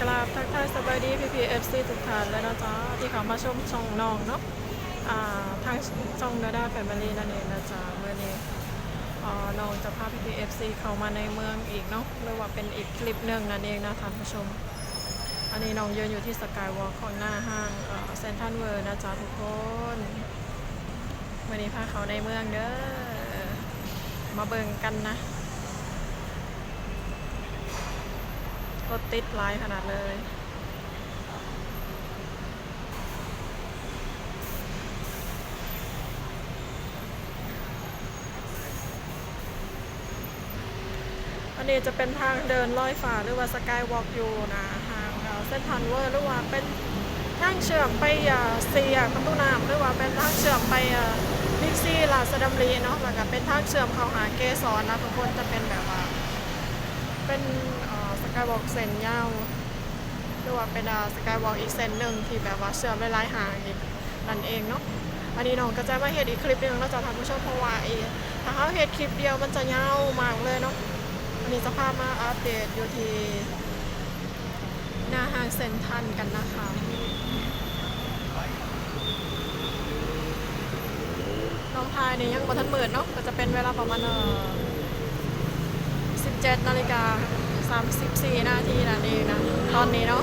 กราบทักทายสบายดีพีพีเอฟซีทุกท่านเลยนะจ๊ะที่เขามาชมช่องน้องเนาะอ่าทางช่องดาด้าแฟมิลี่นั่นเองนะจ๊ะเมื่อนี้อ่าน้องจะพาพีพีเอฟซีเข้ามาในเมืองอีกเนาะหรือว่าเป็นอีกคลิปหนึ่งนั่นเองนะท่านผู้ชม อันนี้น้องยืนอยู่ที่สกายวอล์กของหน้าห้างเซนทัลเวิร์นะจ๊ะทุกคนเมื่อนี้พาเขาในเมืองเด้อมาเบิ่งกันนะ รถติดหลายขนาดเลยอันนี้จะเป็นทางเดินลอยฟ้าหรือว่าสกายวอล์กอยู่นะทางเส้นทันเวอร์หรือว่าเป็นทางเชื่อมไปเซียประตูน้ำหรือว่าเป็นทางเชื่อมไปบิ๊กซีลาดสดัมรีเนาะแล้วก็เป็นทางเชื่อมเข้าหาเกสรนะทุกคนจะเป็นแบบว่าเป็น กายวอล์กเส้นยาวหรือว่าเป็นสกายวอล์กอีกเส้นหนึ่งที่แบบว่าเชื่อมหลายๆหางอีกนั่นเองเนาะอันนี้น้องก็จะมาเห็นอีกคลิปหนึงแล้วจะทำผู้ชมเพราะว่าอีถ้าเขาเห็นคลิปเดียวมันจะยาวมากเลยเนาะวันนี้จะพามาอัปเดตอยู่ที่หน้าห้างเซ็นทันกันนะคะน้องพายเนี่ยยังบ่ทันเปิดเนาะก็จะเป็นเวลาประมาณเออ17นาฬิกา 34 นาทีนั่นเองนะ ตอนนี้เนาะ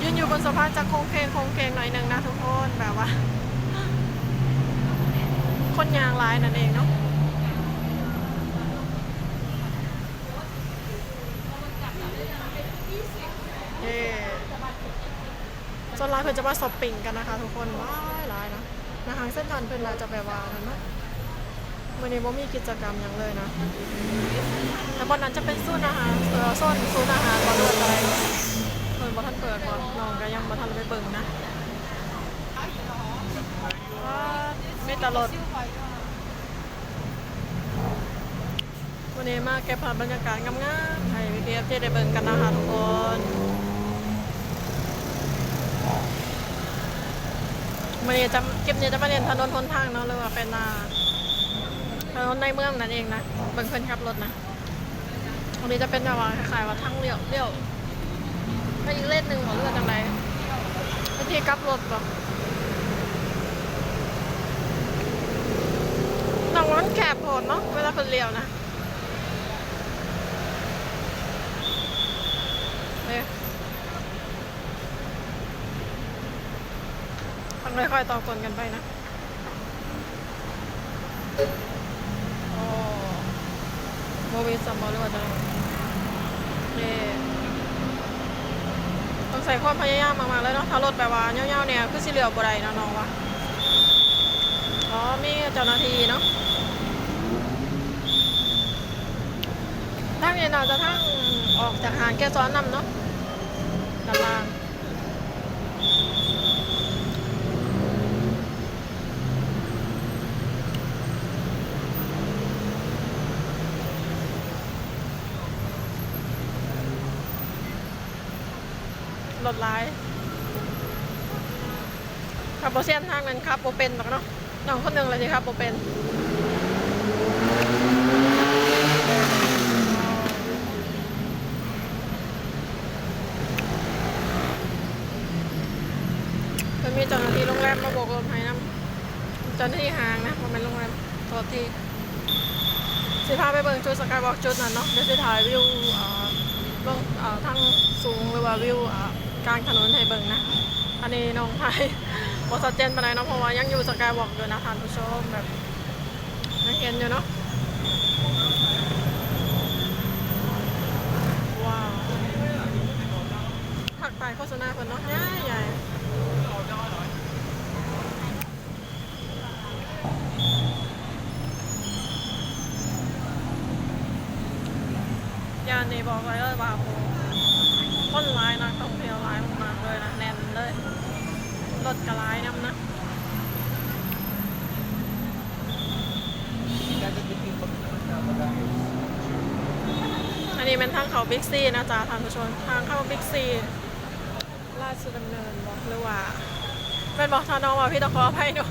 ยืนอยู่บนสะพานจะโค้งเพลงโค้งเพลงหน่อยหนึ่งนะทุกคนแบบว่า คนยางร้ายนั่นเองเนาะ เย่ ส่วนร้านเพิ่อนจะมาสอบปิ่งกันนะคะ ทุกคนว้ายหลายนะนะทางเส้นทางเพิ่อนเราจะไปวานั้นนะวันนี้บ่ามีกิจกรรมอย่างเลยนะ แต่บนนั้นจะเป็นศูนอาหารเออโซนศูนอาหารบ่เลือกอะไรเพิ่นบ่ทันเปิดบ่น้องก็ยังบ่ทันไปเบิ่งนะว้ามีแตลดวันนี้มาเก็บภาพบรรยากาศงามๆให้พี่ๆได้เบิ่งกันนะคะทุกคน มันนี้จะเก็บเนี่ยจะมาเรียนถนนทนทางเนาะหรือว่าเป็นอ่าถนนในเมืองนั่นเองนะเบิ่งเพิ่นขับรถนะวันนี้จะเป็นแบบว่าคล้ายๆว่าทางเลี้ยวเลี้ยวไปอีกเลนหนึ่งหรือว่าจังไรวิธีกลับรถบ่น้องว่ามันแคบโหดเนาะเวลาเพิ่นเลี้ยวนะเนี่ย ต้อง ค่อยๆต่อกลกันไปนะโอ้โมบิสัมบอลหรือว่าจะนี่ต้องใส่ความพยายามมากๆเลยเนาะถ้ารถแบบว่าเงี้ยวๆเนี่ยคือสิเหลียวบ่ได้นะน้องวะอ๋อมีเจ้าหน้าที่เนาะทางเนี้น่าจะทางออกจากหางแก้ซ้อนนำเนาะด้านล่าง รถร้ายขับโบเซียนทางนั้นครับโบเป็นหรอกเนาะน้องคนหนึ่งเลยสิครับโบเป็นก็มีเจ้าหน้าที่โรงแรมมาโบกลมให้น้ำเจ้าหน้าที่ห้างนะมันเป็นโรงแรมโทษทีสิพาไปเบิ่งจุดสกายวอล์กจุดนั้นเนาะเดี๋ยวสิถ่ายวิวเอ่อเบื้องเอ่อทางสูงหรือว่าวิวอ่อ กลางถนนให้เบิงนะอันนี้น้องไทยบอสเจนไปานใดเนะเพราะว่ายังอยู่สกายวอล์กอยู่นะท่านผู้ชมแบบยังเห็นอยู่เนาะว้าวถักไปโฆษณาเพิ่นเนาะใหญ่ใหญ่ยานนี่บอกไว้เลยว่าโหคนร้ายนักท่องเที่ยวร้ายมากๆเลยนะแน่นเลย รถกระร้ายน้ำนะอันนี้เป็นทางเขาบิ๊กซีนะจ๊ะท่านผู้ชมทางเข้าบิ๊กซีราชดำเนินบอกหรือว่าเป็นบอกทาน้องว่าพี่ต้องขออภัยด้วย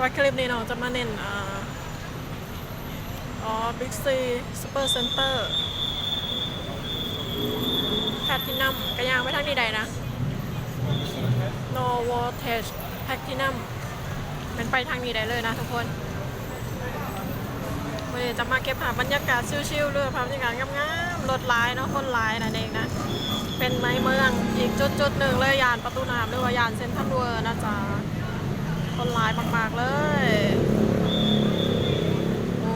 ว่าคลิปนี้น้องจะมาเน้นอ่าอ๋อบิ๊กซีซูเปอร์เซ็นเตอร์ แพทตินัมกระยางไปทางนี้ใดนะโนวอเทจแพทตินัมเป็นไปทางนี้ได้เลยนะทุกคนวันนี้จะมาเก็บภาพบรรยากาศชิลๆเรือภาพบรรยากาศงามๆรถลายเนาะคนลายนั่นเองนะ เป็นไม้เมืองอีกจุดจุดๆหนึ่งเลยยานประตูน้ำหรือว่ายานเซนทรัลเวิร์นะจ๊ะคนลายมากๆเลยโอ้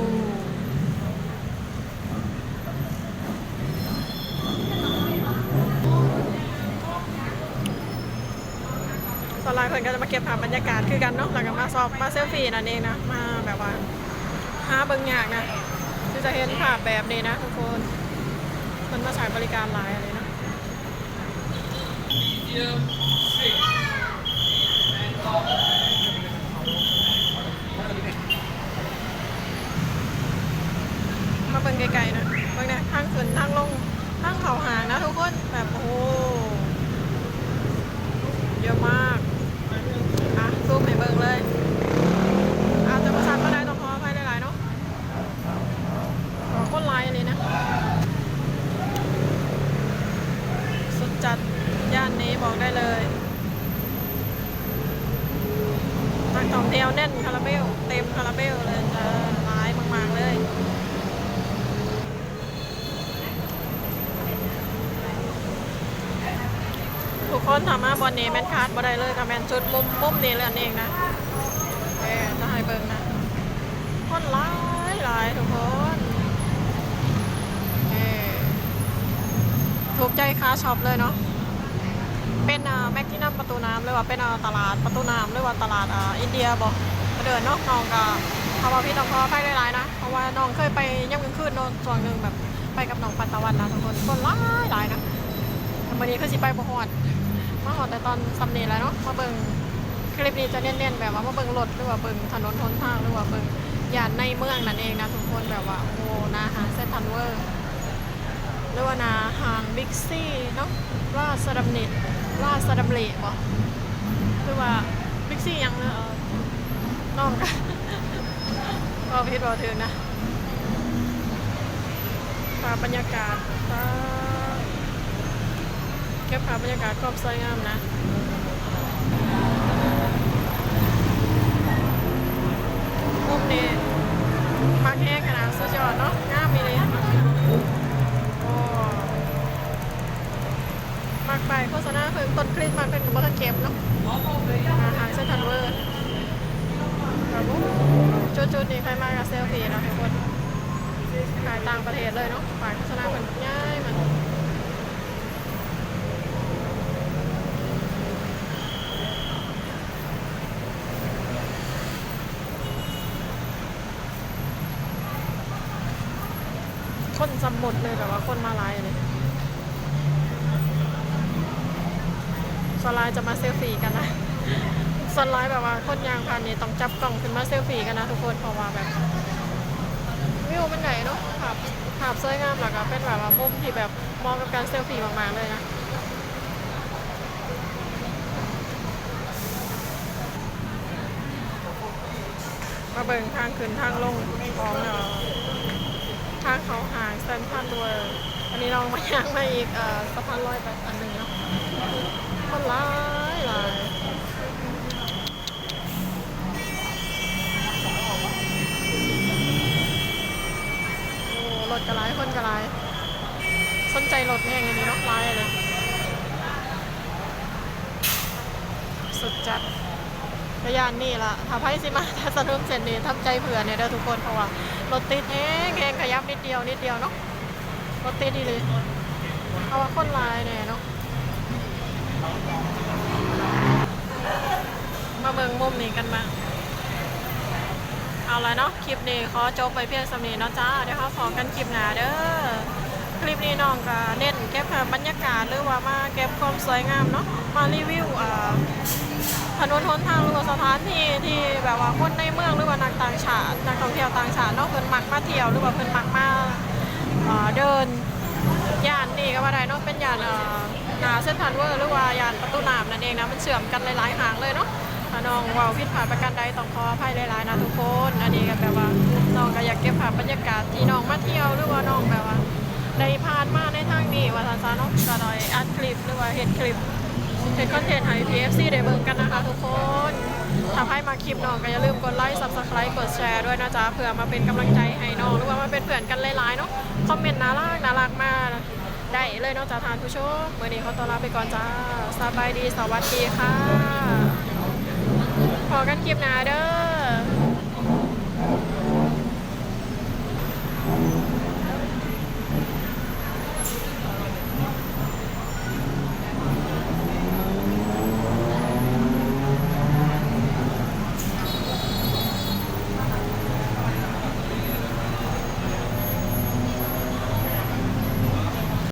ส่วนหลายคนก็จะมาเก็บภาพบรรยากาศคือกันเนาะแล้วก็มาสอบมาเซลฟี่นั่นเองนะมาแบบว่าหาเบิ่งยากนะที่จะเห็นภาพแบบนี้นะทุกคนมันมาใช้บริการหลายเลยนะมาเบิ่งไกลๆนะเบิ่งเนี่ยทางขึ้นทางลงทางเขาหางนะทุกคนแบบโอ้โหเยอะมากอะซูมให้เบิ่งเลยอาจจะประชันก็ได้ต้องขออภัยหลายๆเนาะขอคนไลน์เลยนะ สุด จัดย่านนี้บอกได้เลยนักท่องเที่ยวแน่นคาราเบล เต็มคาราเบลเลยจะร้ายมากๆเลยทุกคนสามารถบอลนี้แมนคาร์ดบ่ได้เลยกับแมนจุดมุมมุมนี้เลยอันเองนะเออจะให้เบิ่งนะคนหลายหลายทุกคนเออถูกใจค้า ช็อปเลยเนาะเป็นแม็กที่นัมประตูน้ำหรือว่าเป็นตลาดประตูน้ำหรือว่าตลาดอินเดียบอกมาเดินเนอกน้องก็เขาบอกพี่ต้องขอไปหลายๆนะเพราะว่าน้องเคยไปย่ำกลางคืนนอนช่วงหนึ่งแบบไปกับน้องปันตะวันนะทุกคนคนหลายหลายนะวันนี้คือสิไปบ่ฮอดมาฮอดแต่ตอนสำเนีแล้วเนาะมาเบิ่งคลิปนี้จะเน้นๆแบบว่ามาเบิ่งรถหรือว่าเบิ่งถนนทนทางหรือว่าเบิ่งย่านในเมืองนั่นเองนะทุกคนแบบว่าโอ้นาหาเส้นทันเวอร์ หรือว่านาหางบิ๊กซี่เนาะราชดำเนินราชดำเละบ่หรือว่าบิ๊กซี่ยังเนอะน้องกันก็พิดบอถึงนะภาพบรรยากาศฟ้าเก็บภาพบรรยากาศกรอบสวยงามนะมุมนี้มาแค่ขนาดสุดยอดเนาะงามมีเลยากไปโฆษณาเพิ่งต้นคลิปมาเป็นบัตเก็บเนาะอาหารเส้นทันเวอร์ครับจุดๆนี้ใครมากับเซลฟี่เนาะทุกคนขายต่างประเทศเลยเนาะฝ่ายโฆษณาเป็นง่ายมันคนสมุดเลยแบบว่าคนมาลายเลย สไลด์จะมาเซลฟี่กันนะสไลด์แบบว่าคนยางพันนี่ต้องจับกล่องขึ้นมาเซลฟี่กันนะทุกคนเพราะว่าแบบวิวมันใหญ่เนาะภาพภาพสวยงามแล้วก็เป็นแบบว่ามุมที่แบบมองกับการเซลฟี่มากๆเลยนะมาเบิ่งทางขึ้นทางลงของเอ่อทางเขาหางเซนทรัลเวิร์อันนี้เรามาย่างมาอีกอ่อสะพานลอยไปอันหนึ่ง คนหลายหลายโอ้รถกระไรคนกระไรสนใจรถแม่งอันนี้เนาะหลายเลยสุดจัดพยานนี่ละถ้าไพ่สิมาถ้าสะเทิมเสร็จนี่ทำใจเผื่อเนี่ยเด้อทุกคนเพราะว่ารถติดแห้งแห้งขยับนิดเดียวนิดเดียวเนาะรถติดดีเลยเพราว่าคนลายเนี่ยเนาะ มาเบิงมุมนี้กันบ้างเอาละเนาะคลิปนี้ขอจบไปเพียงสำนีเนาะจ้าเดี๋ยวเขาขอกันคลิปหน้าเด้อคลิปนี้น้องก็เน้นเก็บบรรยากาศหรือว่ามาเก็บความสวยงามเนาะมารีวิวถนนหนทางหรือว่าสถานที่ที่แบบว่าคนในเมืองหรือว่านักต่างชาตินักท่องเที่ยวต่างชาติเนาะเพิ่นมักมาเที่ยวหรือว่าเพิ่นมักมาเดินย่านนี่ก็ว่าได้เนาะเป็นย่านนาเส้นทางเวอร์หรือว่าย่านประตูน้ำนั่นเองนะมันเชื่อมกันหลายๆหางเลยเนาะ ถ้าน้องเว่าผิดพลาดประการใดต้องขออภัยหลายๆนะทุกคน อันนี้ก็แบบว่าน้องก็อยากเก็บภาพบรรยากาศที่น้องมาเที่ยวหรือว่าน้องแบบว่าได้ผ่านมาในทางนี้ว่าทางซาเนาะก็ได้อัดคลิปหรือว่าเห็นคลิปเป็นคอนเทนต์ให้ PFC ได้เบิ่งกันนะคะทุกคนถ้าใครมาคลิปน้องก็อย่าลืมกดไลค์ Subscribe กดแชร์ด้วยนะจ๊ะเพื่อมาเป็นกำลังใจให้น้องหรือว่ามาเป็นเพื่อนกันหลายๆเนาะคอมเมนต์น่ารักน่ารักมากได้เลยนาะจ้าทานผู้ชมวันนี้เขาตัวลาไปก่อนจ้าสบายดีสวัสดีค่ะ พอกันคลิปหน้าเด้อ